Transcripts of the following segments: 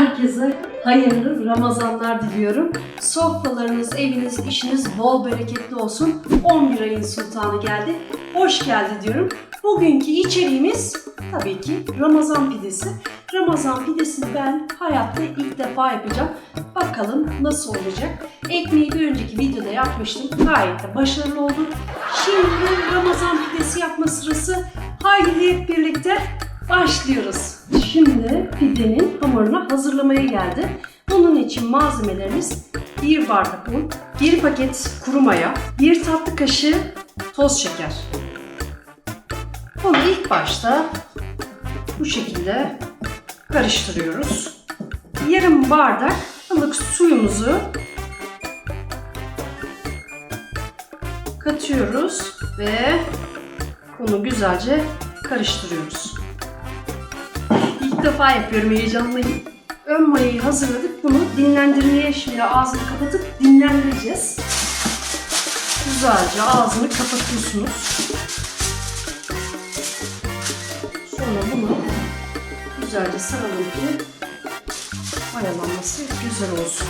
Herkese hayırlı Ramazanlar diliyorum. Sofralarınız, eviniz, işiniz bol bereketli olsun. 11 ayın sultanı geldi. Hoş geldi diyorum. Bugünkü içeriğimiz tabii ki Ramazan pidesi. Ramazan pidesini ben hayatta ilk defa yapacağım. Bakalım nasıl olacak. Ekmeği bir önceki videoda yapmıştım. Gayet de başarılı oldu. Şimdi Ramazan pidesi yapma sırası. Haydi hep birlikte başlıyoruz. Şimdi pidenin hamurunu hazırlamaya geldi. Bunun için malzemelerimiz 1 bardak un, 1 paket kuru maya, 1 tatlı kaşığı toz şeker. Bunu ilk başta bu şekilde karıştırıyoruz. Yarım bardak ılık suyumuzu katıyoruz ve bunu güzelce karıştırıyoruz. Defa yapıyorum heyecanlıyım. Ön mayayı hazırladık. Bunu dinlendirmeye şimdi ağzını kapatıp dinlendireceğiz. Güzelce ağzını kapatıyorsunuz. Sonra bunu güzelce saralım ki mayalanması güzel olsun.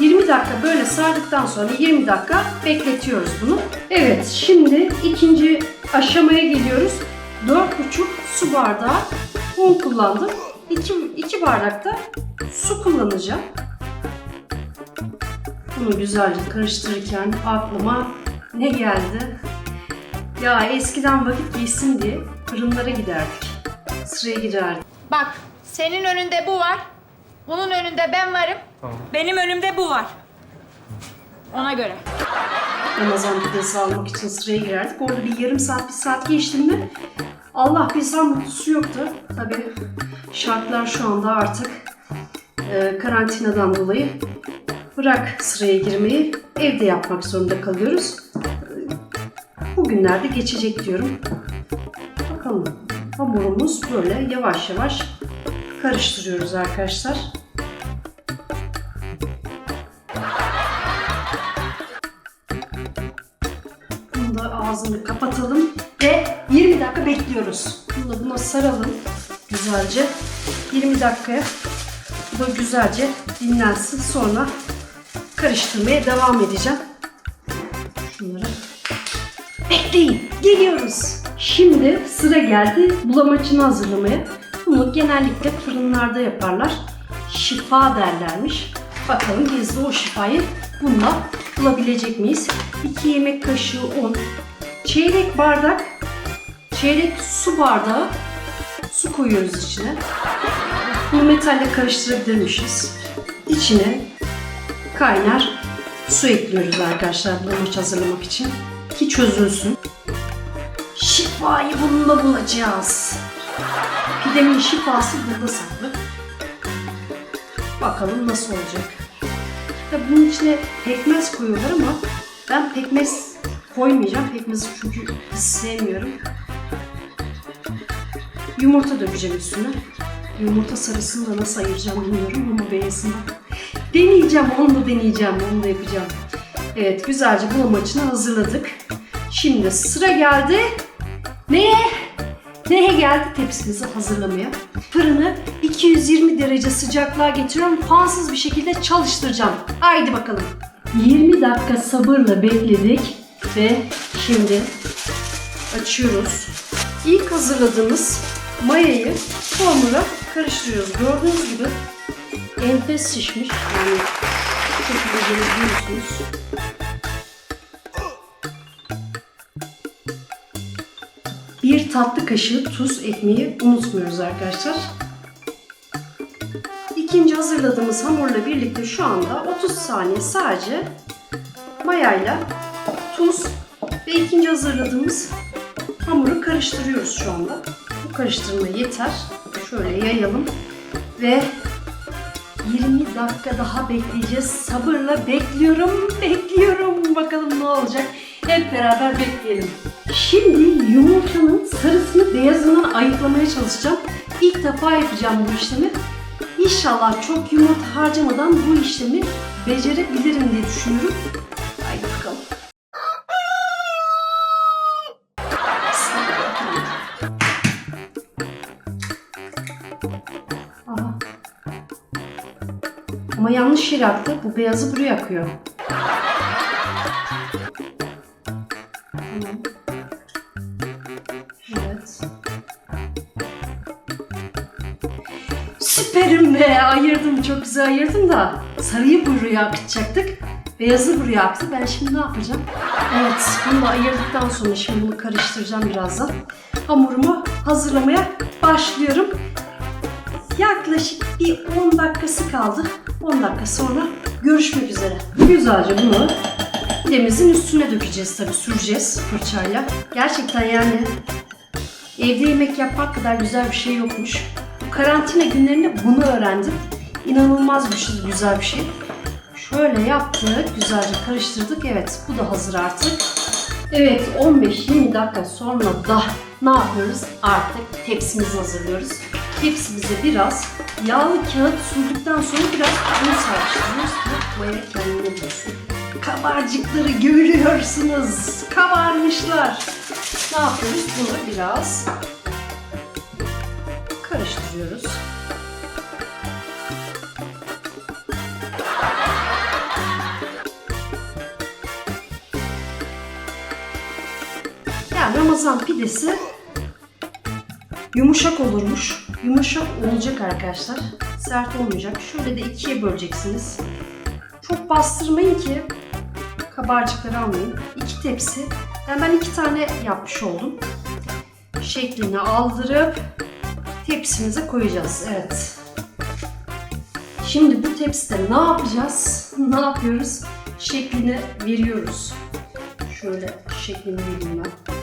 20 dakika böyle sardıktan sonra 20 dakika bekletiyoruz bunu. Evet şimdi ikinci aşamaya geliyoruz. 4,5 su bardağı un kullandım. 2, 2 bardak da su kullanacağım. Bunu güzelce karıştırırken aklıma ne geldi? Ya eskiden vakit geçsin diye fırınlara giderdik. Sıraya girerdik. Bak senin önünde bu var. Bunun önünde ben varım. Benim önümde bu var. Ona göre. Ramazan pidesi almak için sıraya girerdik. Orada bir yarım saat, bir saat geçti mi Allah bizden mutlusu yoktu. Tabii şartlar şu anda artık e, karantinadan dolayı bırak sıraya girmeyi evde yapmak zorunda kalıyoruz. E, Bugünlerde geçecek diyorum. Bakalım. Hamurumuz böyle yavaş yavaş karıştırıyoruz arkadaşlar. Ağzını kapatalım ve 20 dakika bekliyoruz. Bunu buna saralım güzelce. 20 dakikaya bu da güzelce dinlensin. Sonra karıştırmaya devam edeceğim. Şunları bekleyin. Geliyoruz. Şimdi sıra geldi bulamaçını hazırlamaya. Bunu genellikle fırınlarda yaparlar. Şifa derlermiş. Bakalım biz de o şifayı bununla bulabilecek miyiz? 2 yemek kaşığı un, çeyrek bardak, çeyrek su bardağı su koyuyoruz içine. Bunu metalle karıştırabilirmişiz. İçine kaynar su ekliyoruz arkadaşlar bulamaç hazırlamak için ki çözülsün. Şifayı bununla bulacağız. Pidemin şifası burada saklı. Bakalım nasıl olacak. Ya bunun içine pekmez koyuyorlar ama ben pekmez koymayacağım. Pekmezi çünkü sevmiyorum. Yumurta dökeceğim üstüne. Yumurta sarısını da nasıl ayıracağım bilmiyorum ama beyazını. Deneyeceğim, onu da deneyeceğim, onu da yapacağım. Evet, güzelce bulamaçını hazırladık. Şimdi sıra geldi. Neye? Neye geldi tepsimizi hazırlamaya? Fırını 220 derece sıcaklığa getiriyorum. Fansız bir şekilde çalıştıracağım. Haydi bakalım. 20 dakika sabırla bekledik ve şimdi açıyoruz. İlk hazırladığımız mayayı hamura karıştırıyoruz. Gördüğünüz gibi enfes şişmiş. Yani bu şekilde görebiliyorsunuz. Bir tatlı kaşığı tuz ekmeği unutmuyoruz arkadaşlar. İkinci hazırladığımız hamurla birlikte şu anda 30 saniye sadece mayayla tuz ve ikinci hazırladığımız hamuru karıştırıyoruz şu anda. Bu karıştırma yeter. Şöyle yayalım ve 20 dakika daha bekleyeceğiz. Sabırla bekliyorum, bekliyorum. Bakalım ne olacak. Hep beraber bekleyelim. Şimdi yumurtanın sarısını beyazından ayıklamaya çalışacağım. İlk defa yapacağım bu işlemi. İnşallah çok yumurta harcamadan bu işlemi becerebilirim diye düşünüyorum. Yanlış yere aktı. Bu beyazı buraya akıyor. Evet. Süperim be. Ayırdım. Çok güzel ayırdım da. Sarıyı buraya akıtacaktık. Beyazı buraya aktı. Ben şimdi ne yapacağım? Evet. Bunu da ayırdıktan sonra şimdi bunu karıştıracağım birazdan. Hamurumu hazırlamaya başlıyorum. Yaklaşık bir 10 dakikası kaldı. 10 dakika sonra görüşmek üzere. Güzelce bunu pidemizin üstüne dökeceğiz tabii süreceğiz fırçayla. Gerçekten yani evde yemek yapmak kadar güzel bir şey yokmuş. Bu karantina günlerinde bunu öğrendim. İnanılmaz bir şey, güzel bir şey. Şöyle yaptık, güzelce karıştırdık. Evet, bu da hazır artık. Evet, 15-20 dakika sonra da ne yapıyoruz? Artık tepsimizi hazırlıyoruz. Tepsimize biraz yağlı kağıt sürdükten sonra biraz un serpiştiriyoruz ki maya kendine bulsun. Kabarcıkları görüyorsunuz. Kabarmışlar. Ne yapıyoruz? Bunu biraz karıştırıyoruz. Yani Ramazan pidesi yumuşak olurmuş. Yumuşak olacak arkadaşlar. Sert olmayacak. Şöyle de ikiye böleceksiniz. Çok bastırmayın ki kabarcıkları almayın. İki tepsi. Yani ben iki tane yapmış oldum. Şeklini aldırıp tepsimize koyacağız. Evet. Şimdi bu tepside ne yapacağız? Ne yapıyoruz? Şeklini veriyoruz. Şöyle şeklini vereyim ben.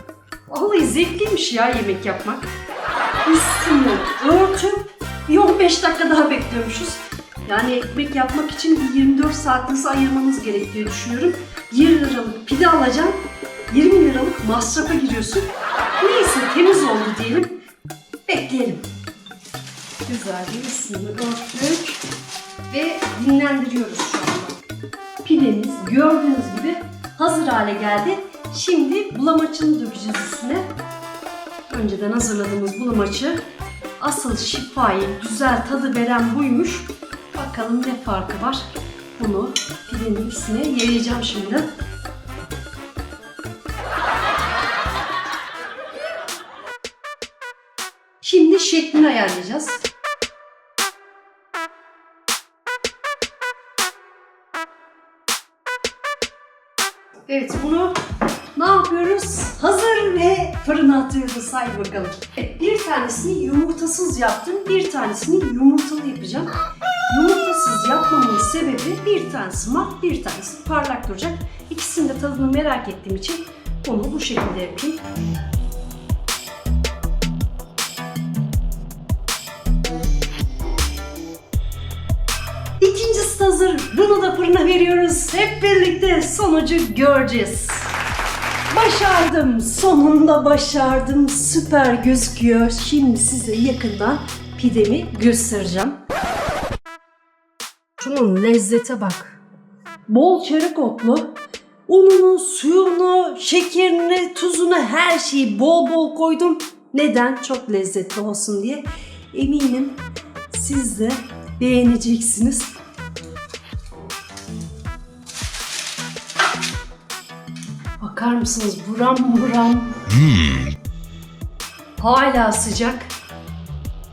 Vallahi zevkliymiş ya yemek yapmak. Üstünü örtüp bir 15 dakika daha bekliyormuşuz. Yani ekmek yapmak için bir 24 saatinizi ayırmanız gerek diye düşünüyorum. 20 liralık pide alacaksın, 20 liralık masrafa giriyorsun. Neyse temiz oldu diyelim. Bekleyelim. Güzelce üstünü örttük ve dinlendiriyoruz şu anda. Pidemiz gördüğünüz gibi hazır hale geldi. Şimdi bulamaçını dökeceğiz üstüne. Önceden hazırladığımız bulamaçı asıl şifayı, güzel tadı veren buymuş. Bakalım ne farkı var. Bunu pidenin üstüne yayacağım şimdi. Şimdi şeklini ayarlayacağız. Evet bunu ne yapıyoruz? Hazır ve fırına atıyoruz. Haydi bakalım. Bir tanesini yumurtasız yaptım. Bir tanesini yumurtalı yapacağım. Yumurtasız yapmamın sebebi bir tanesi mat, bir tanesi parlak duracak. İkisinin de tadını merak ettiğim için onu bu şekilde yapayım. İkincisi hazır. Bunu da fırına veriyoruz. Hep birlikte sonucu göreceğiz. Başardım. Sonunda başardım. Süper gözüküyor. Şimdi size yakından pidemi göstereceğim. Şunun lezzete bak. Bol çörek otlu. Ununu, suyunu, şekerini, tuzunu her şeyi bol bol koydum. Neden? Çok lezzetli olsun diye. Eminim siz de beğeneceksiniz. Bakar mısınız buram buram. Hala sıcak.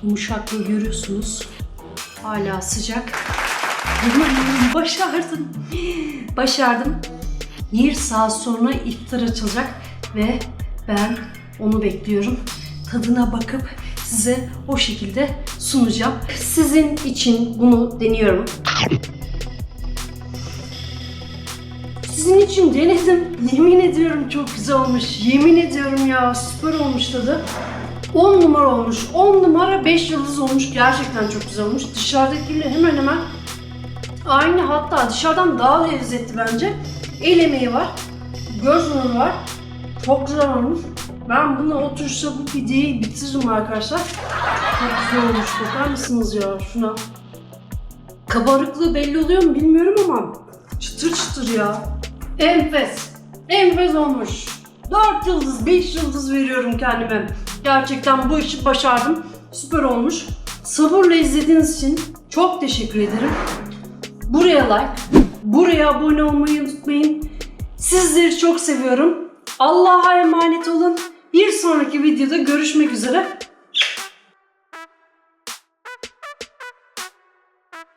Yumuşaklığı görüyorsunuz. Hala sıcak. Başardım. Başardım. Bir saat sonra iftar açılacak ve ben onu bekliyorum. Tadına bakıp size o şekilde sunacağım. Sizin için bunu deniyorum. Sizin için denedim. Yemin ediyorum çok güzel olmuş. Yemin ediyorum ya süper olmuş tadı. 10 numara olmuş. 10 numara 5 yıldız olmuş. Gerçekten çok güzel olmuş. Dışarıdakiyle hemen hemen aynı hatta dışarıdan daha lezzetli bence. El emeği var. Göz nuru var. Çok güzel olmuş. Ben buna otursa bu pideyi bitiririm arkadaşlar. Çok güzel olmuş. Bakar mısınız ya şuna? Kabarıklığı belli oluyor mu bilmiyorum ama çıtır çıtır ya. Enfes. Enfes olmuş. 4 yıldız, 5 yıldız veriyorum kendime. Gerçekten bu işi başardım. Süper olmuş. Sabırla izlediğiniz için çok teşekkür ederim. Buraya like, buraya abone olmayı unutmayın. Sizleri çok seviyorum. Allah'a emanet olun. Bir sonraki videoda görüşmek üzere.